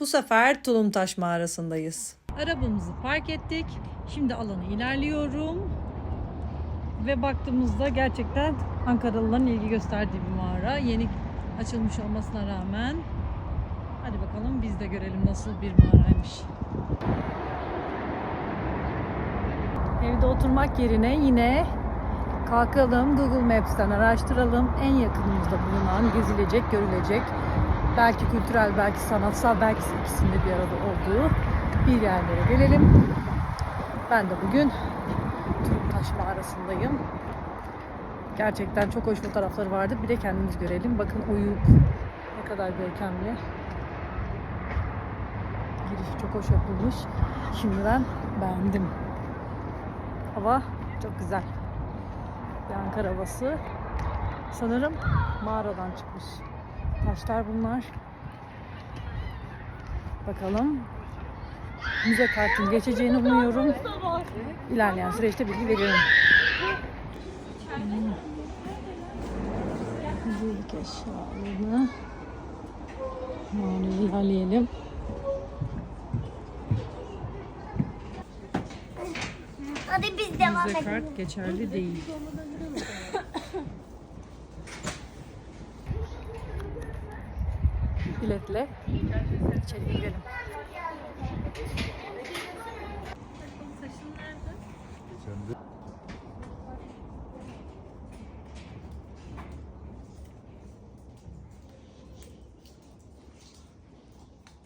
Bu sefer Tulumtaş mağarasındayız. Arabamızı park ettik. Şimdi alanı ilerliyorum. Ve baktığımızda gerçekten Ankaralıların ilgi gösterdiği bir mağara. Yeni açılmış olmasına rağmen. Hadi bakalım biz de görelim nasıl bir mağaraymış. Evde oturmak yerine yine kalkalım Google Maps'ten araştıralım. En yakınımızda bulunan gezilecek, görülecek, belki kültürel, belki sanatsal, belki ikisinde bir arada olduğu bir yerlere gelelim. Ben de bugün Tulumtaş mağarasındayım. Gerçekten çok hoş fotoğrafları vardı. Bir de kendimiz görelim. Bakın oyuk ne kadar görkemli. Girişi çok hoş yapılmış. Şimdiden beğendim. Hava çok güzel. Bir Ankara havası. Sanırım mağaradan çıkmış. Taşlar bunlar. Bakalım. Müze kartın geçeceğini umuyorum. İlerleyen süreçte bilgi veririm. Müzelik eşyalarını mağaraya ilerleyelim. Hadi biz devam Müze edelim. kart geçerli değil. Biletle içeri girelim.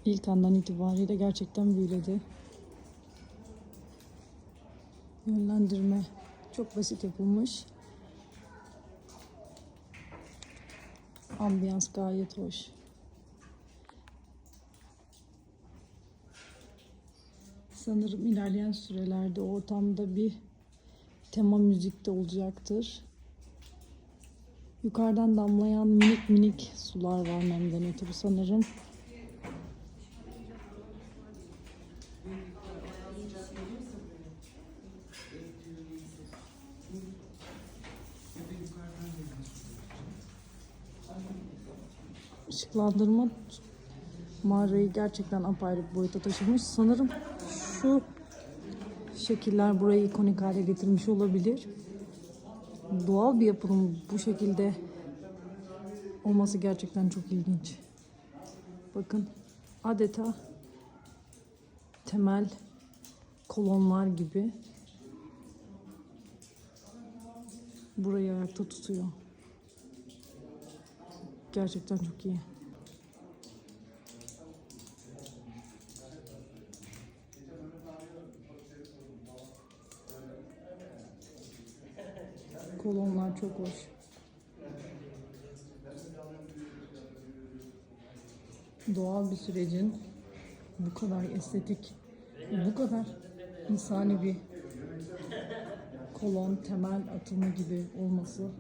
İlk andan itibariyle gerçekten büyüledi. Yönlendirme çok basit yapılmış. Ambiyans gayet hoş. Sanırım ilerleyen sürelerde ortamda bir tema müzik de olacaktır. Yukarıdan damlayan minik minik sular var nemden ötürü sanırım. ışıklandırma mağarayı gerçekten apayrı bir boyuta taşımış. Sanırım şu şekiller burayı ikonik hale getirmiş olabilir. Doğal bir yapının bu şekilde olması gerçekten çok ilginç. Bakın adeta temel kolonlar gibi burayı ayakta tutuyor. Gerçekten çok iyi. Kolonlar çok hoş. Doğal bir sürecin bu kadar estetik, bu kadar insani bir kolon, temel atımı gibi olması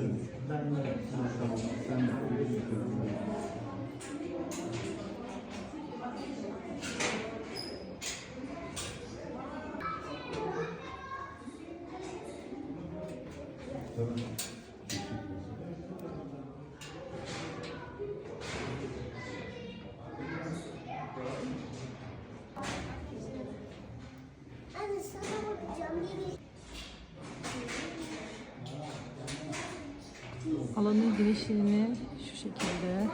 Geldiniz? Tamam, sen de. Alanın genişliğini şu şekilde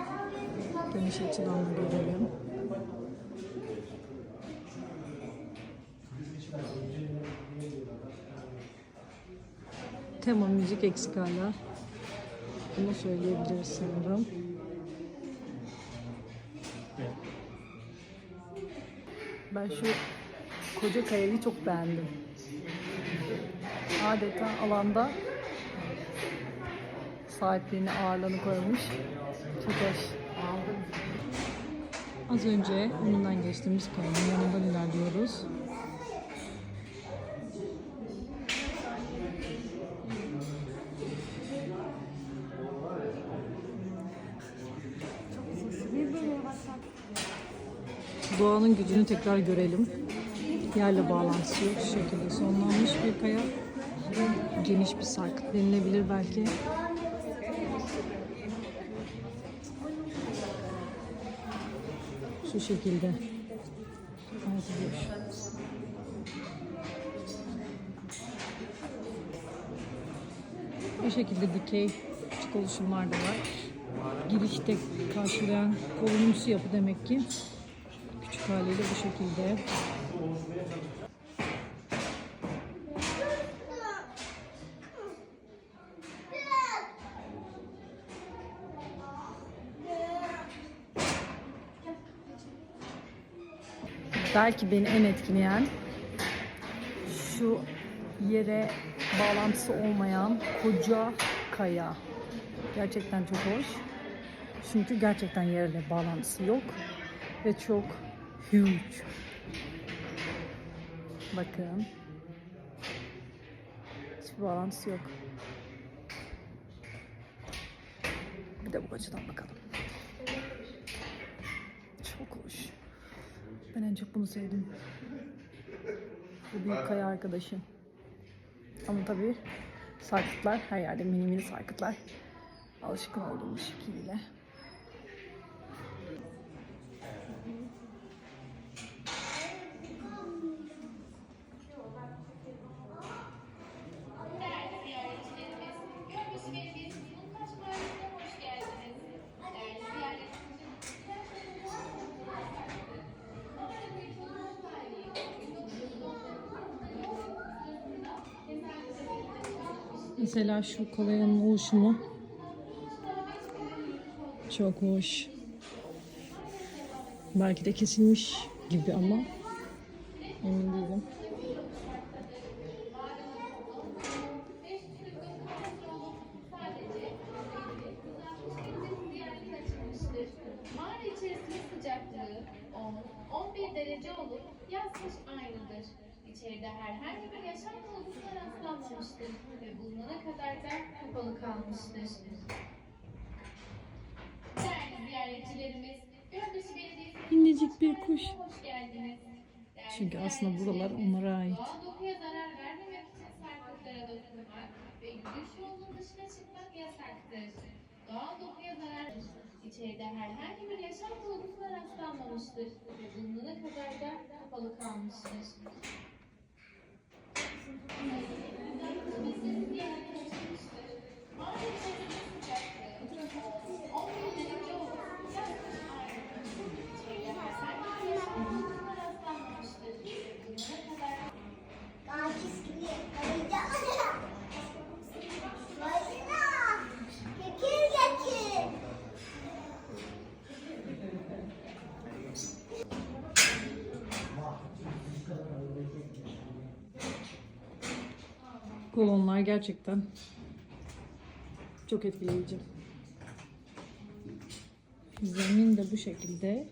geniş açıdan da görelim. Tema müzik eksik hala. Bunu söyleyebiliriz sanırım. Ben şu koca kayayı çok beğendim. Adeta alanda sahipliğini ağırlığını koymuş. Çok hoş. Az önce önünden geçtiğimiz köyün yanından ilerliyoruz. Doğanın gücünü tekrar görelim. Yerle bağlantısı yok. Şu şekilde sonlanmış bir kaya. Geniş bir sarkıt denilebilir belki. Şu şekilde. Bu şekilde dikey küçük oluşumlar da var. Girişte karşılayan korunumsu yapı demek ki. Küçük haliyle bu şekilde. Belki beni en etkileyen şu yere bağlantısı olmayan koca kaya. Gerçekten çok hoş. Çünkü gerçekten yerle bağlantısı yok ve çok huge. Bakın. Hiçbir bağlantısı yok. Bir de bu açıdan bakalım. Çok hoş. Ben en çok bunu sevdim. Bu büyük kaya arkadaşı. Ama tabii sarkıtlar her yerde mini mini sarkıtlar. Alışkın olduğumuz şekliyle. Görmüş ve biz Bulkaç Mahallesi'ne hoş geldiniz. Değerli ziyaretçilerimiz, Mesela şu kolayanın oluşumu çok hoş. Belki de kesilmiş gibi ama emin değilim. İçeride herhangi bir yaşam bulgusuna rastlanmamıştır ve bulunana kadar da kapalı kalmıştır. Değerli ziyaretçilerimiz, Gölbaşı Belediyesi Minicik bir kuş. hoş geldiniz. Değerli Çünkü aslında buralar onlara ait. Doğal dokuya zarar vermemek için sarkıtlara dokunmak ve yürüyüş yolunun dışına çıkmak yasaktır. Doğal dokuya zarar içeride herhangi bir yaşam bulgusuna rastlanmamıştır ve bulunana kadar da kapalı kalmıştır. Kolonlar gerçekten çok etkileyici. Zemin de bu şekilde.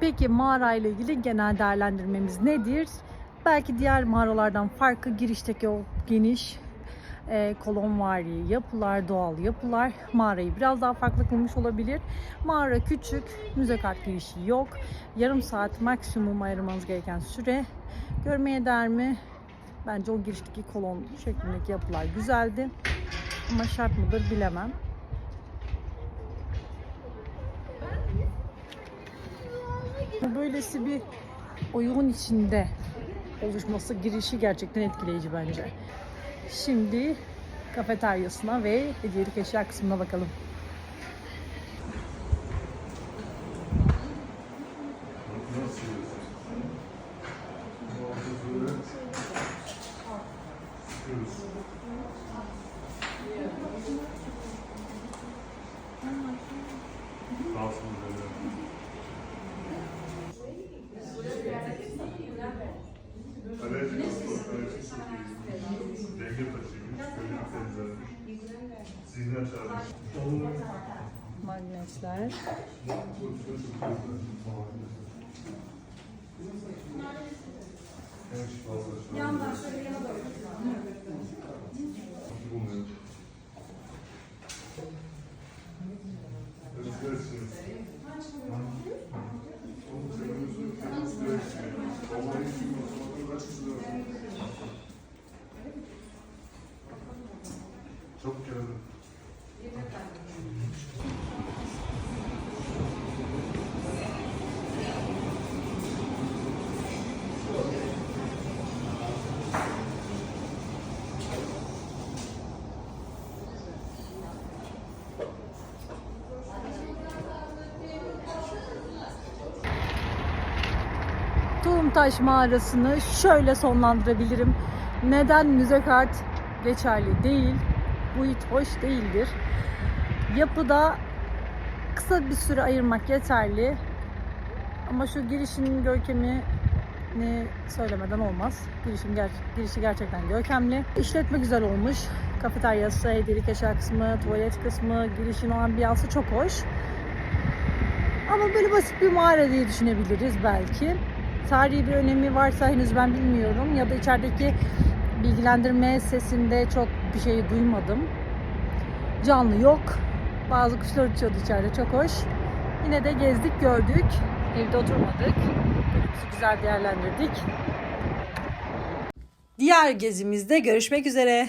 Peki mağara ile ilgili genel değerlendirmemiz nedir? Belki diğer mağaralardan farkı girişteki o geniş e, kolonvari yapılar, doğal yapılar mağarayı biraz daha farklı kılmış olabilir. Mağara küçük, müze kart girişi yok. Yarım saat maksimum ayırmanız gereken süre. Görmeye değer mi? Bence o girişteki kolon şeklindeki yapılar güzeldi. Ama şart mıdır bilemem. Bu böylesi bir oyun içinde oluşması girişi gerçekten etkileyici bence. Şimdi kafeteryasına ve hediyelik eşya kısmına bakalım. Denge taşıymış, gönül temizlenmiş, zihni açarmış. Magnetler. Yandan şöyle yana doğru. Çok geldim. Tohumtaş mağarasını şöyle sonlandırabilirim. Neden müze kart geçerli değil? Bu hiç hoş değildir. Yapıda kısa bir süre ayırmak yeterli. Ama şu girişin görkemini söylemeden olmaz. Girişin ger girişi gerçekten görkemli. İşletme güzel olmuş. Kafeteryası, hediyelik eşya kısmı, tuvalet kısmı, girişin ambiyansı çok hoş. Ama böyle basit bir mağara diye düşünebiliriz belki. Tarihi bir önemi varsa henüz ben bilmiyorum ya da içerideki bilgilendirme sesinde çok bir şey duymadım. Canlı yok. Bazı kuşlar uçuyordu içeride çok hoş. Yine de gezdik gördük. Evde oturmadık. Günümüzü güzel değerlendirdik. Diğer gezimizde görüşmek üzere.